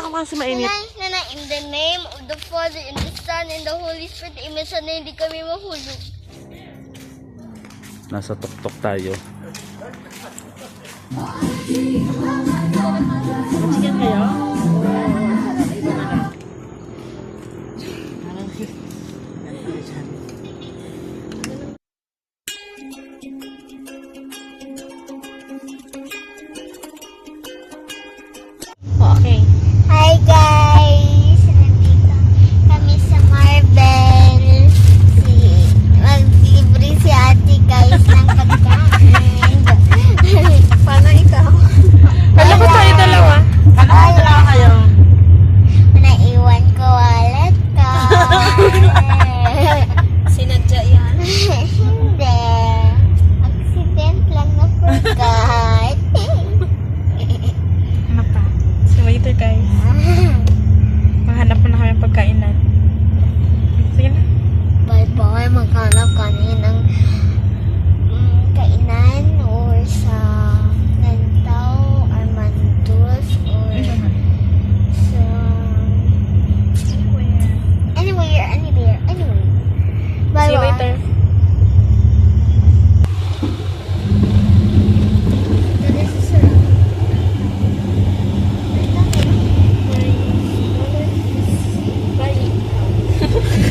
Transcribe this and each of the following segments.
ako kasi mainit. Nanay, nanay, in the name of the Father, and the Son, and the Holy Spirit, amen. Sana hindi kami mahulog. Nasa tuktok tayo. Chicken kayo?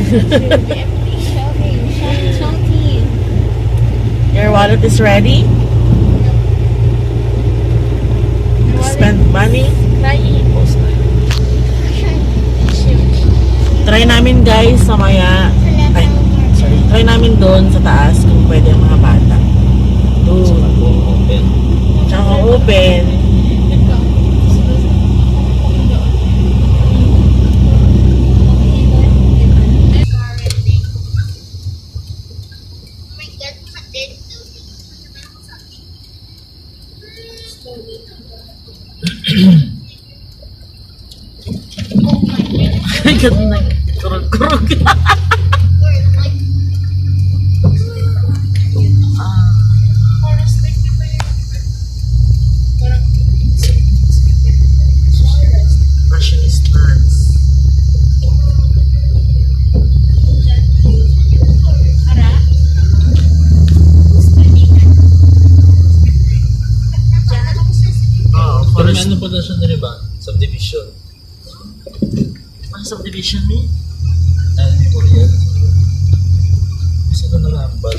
Your wallet is ready? Spend money? Try namin guys sa maya. Ay, sorry. Try namin doon sa taas kung pwede mga bata. Oo, Pero may forest. ano pa na siya na ba? Subdivision. Ang subdivision ni? Ano yung Korean? Isa na nalambal.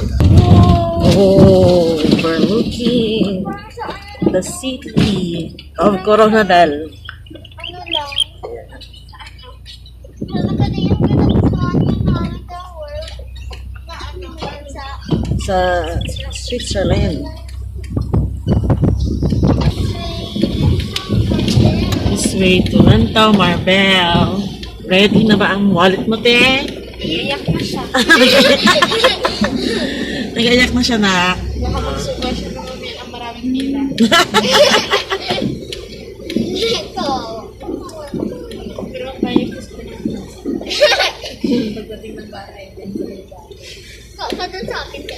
Oh, overlooking the city of Coronadal. Ano lang? Ano ka way to Lantaw, Marbel. Ready na ba ang wallet mo, te? Iiyak na siya. Nag-ayak na siya na. Baka magsuba siya na mamaya ang maraming pila. Ito. Pero tayo gusto na. Pagdating ng bahay. Kakadun sa akin ka.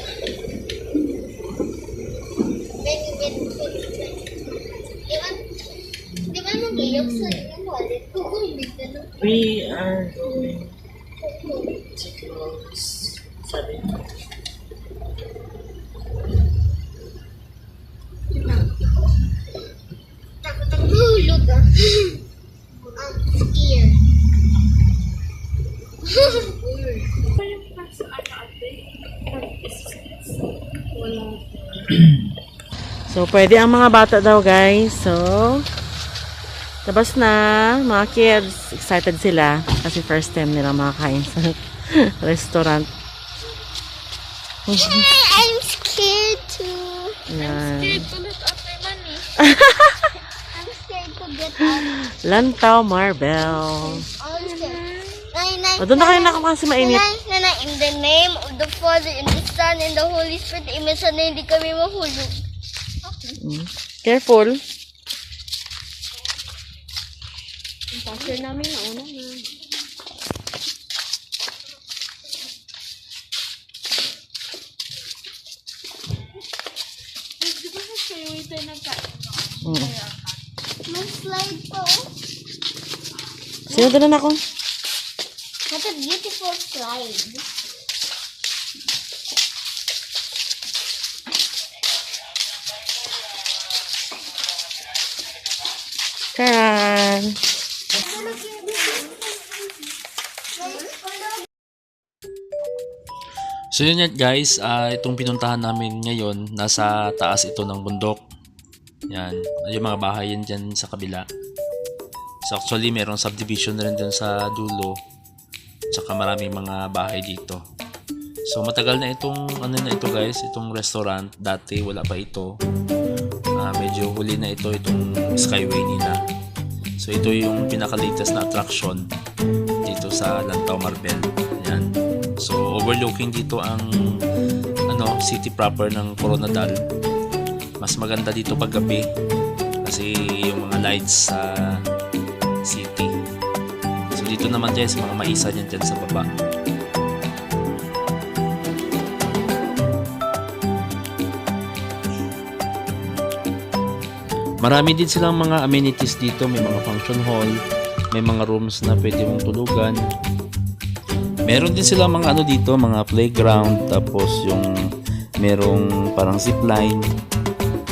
Ben, ben, ben. Di ba, di ba nag-iyak sa inyong wallet ko kung bigla ng We are going to close. Sabi niya. takot ang hulog ah. Ang scared. So, pwede ang mga bata daw, guys. So, labas na. Mga kids, excited sila. Kasi first time nila makakain sa restaurant. I'm scared too. Yan. Tulad ate mani. I'm scared to get out. Lantaw Marble. I'm scared. O, doon na kayo nakama kasi mainit. Nanay, nanay, in the name of the Father, and the Son, and the Holy Spirit, amen. Sana hindi kami mahulog. Mm. Careful. Pastor namin na una na. Di ba sa waiter nagkain? Mm. May slide pa oh. Sino doon ako? What a beautiful slide. Karan. So yun yan guys, ah, itong pinuntahan namin ngayon, nasa taas ito ng bundok. Yan, yung mga bahay yan dyan sa kabila. So actually merong subdivision na rin dyan sa dulo. Tsaka maraming mga bahay dito. So matagal na itong ano na ito guys, itong restaurant. Dati wala pa ito. Ah, medyo huli na ito itong skyway nila. So ito yung pinaka-latest na attraction dito sa Lantaw Marbel. Overlooking dito ang ano, city proper ng Coronadal. Mas maganda dito pag gabi kasi yung mga lights sa city. So dito naman guys, mga maisa niyan dyan sa baba. Marami din silang mga amenities dito. May mga function hall, may mga rooms na pwede mong tulugan. Meron din silang mga ano dito, mga playground, tapos yung merong parang zipline,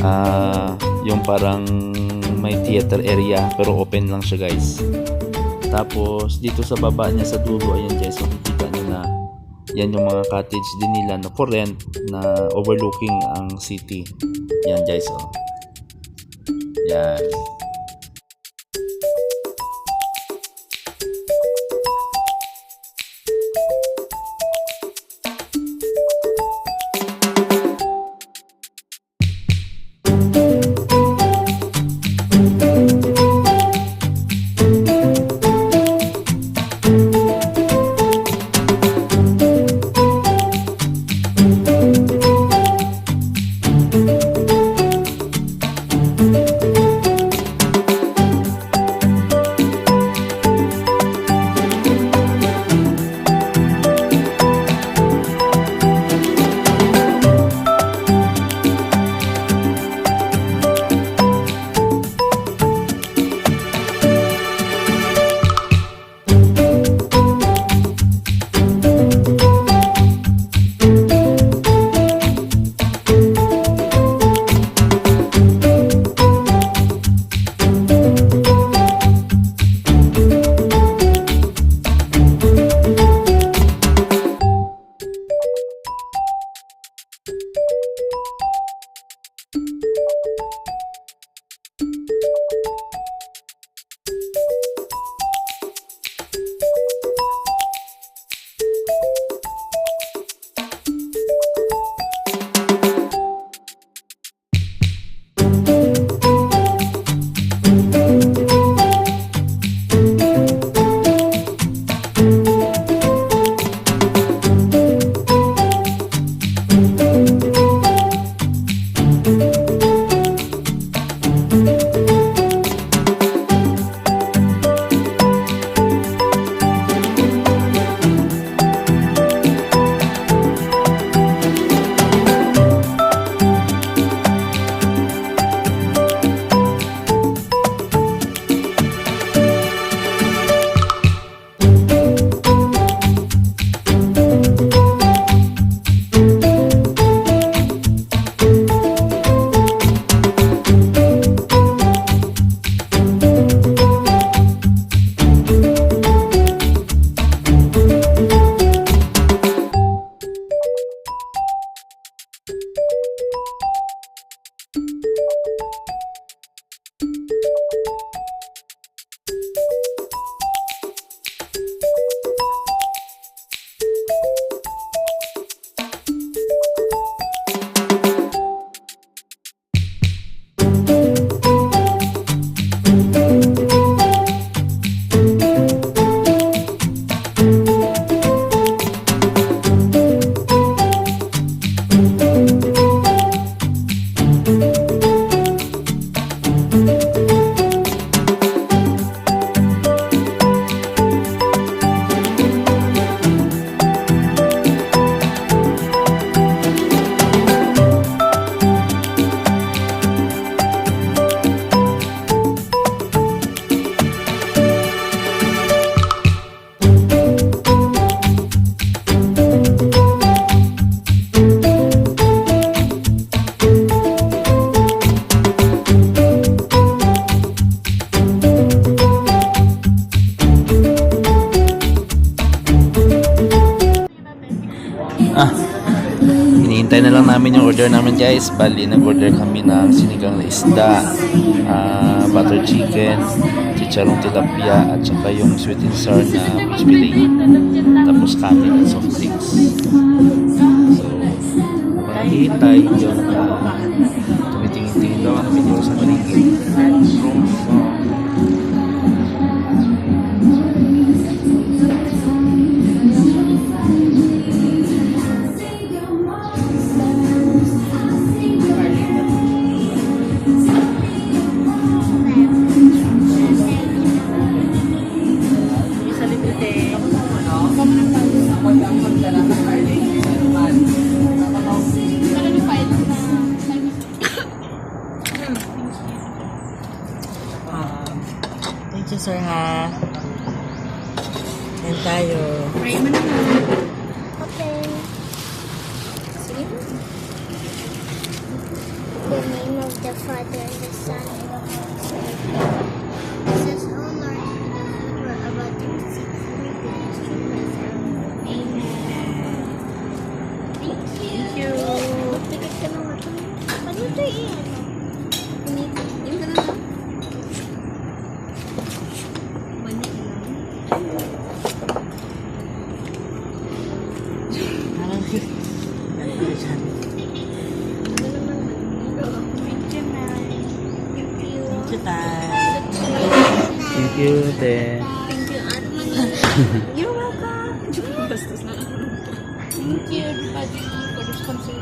ah yung parang may theater area, pero open lang siya guys. Tapos dito sa baba niya sa dulo, ayan guys, makikita nyo na yan yung mga cottage din nila na for rent na overlooking ang city. Yan guys, oh. Yan. Namin yung order namin guys. Bali, nag-order kami ng sinigang na isda, ah, butter chicken, chicharong tilapia, at saka yung sweet and sour na fish. Tapos kanin at soft drinks. So, pakihintay yung uh, tumitingin-tingin daw kami dito sa paligid. Isa The name of the Father, the Son, and the Spirit. You, te. Thank you, Ate. You're welcome. Bastos na lang. Thank you, everybody, for the sponsor.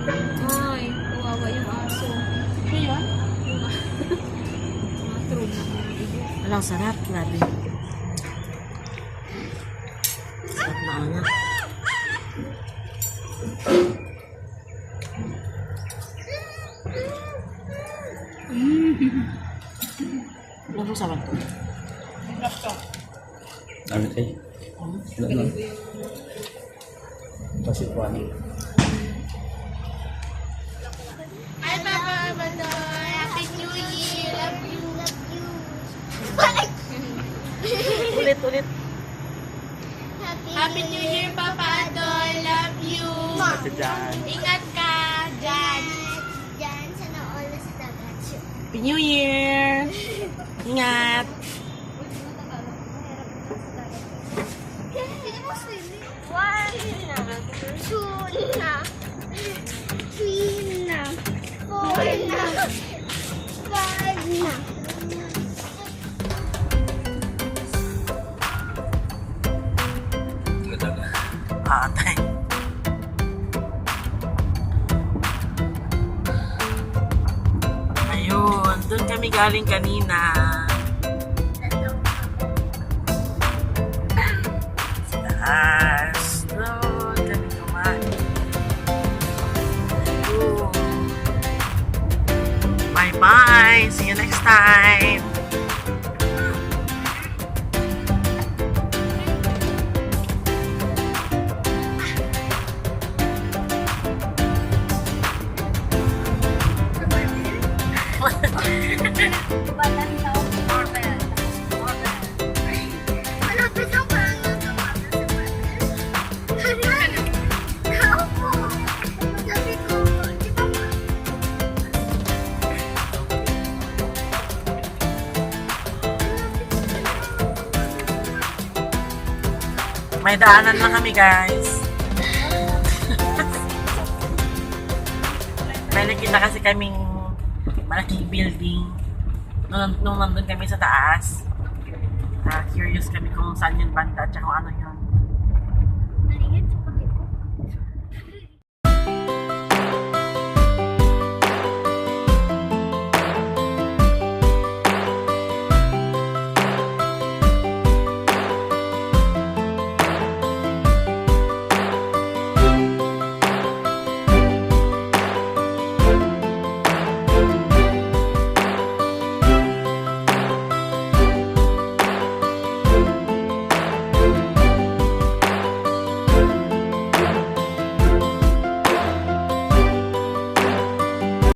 Ay, kawawa yung aso. Ito yun? Yung mga true na mga ido. Walang sarap, grabe. Ano tayo? Wala lang. Kasi po ano. Hi, Papa Amador. Happy New Year. Love you. Love you. Ulit, ulit. Happy, Happy New Year, Papa Adol. Love you. Jan. Ingat ka, Jan. Diyan, sana all sa dagat. Happy New Year! Ingat! One na, two na, three na, four na, five na. Ate. Ayun, doon kami galing kanina. Next time! May daanan lang kami, guys. May nakita kasi kaming malaking building nung, nung nandun kami sa taas. Ah, curious kami kung saan yung banda at kung ano yun.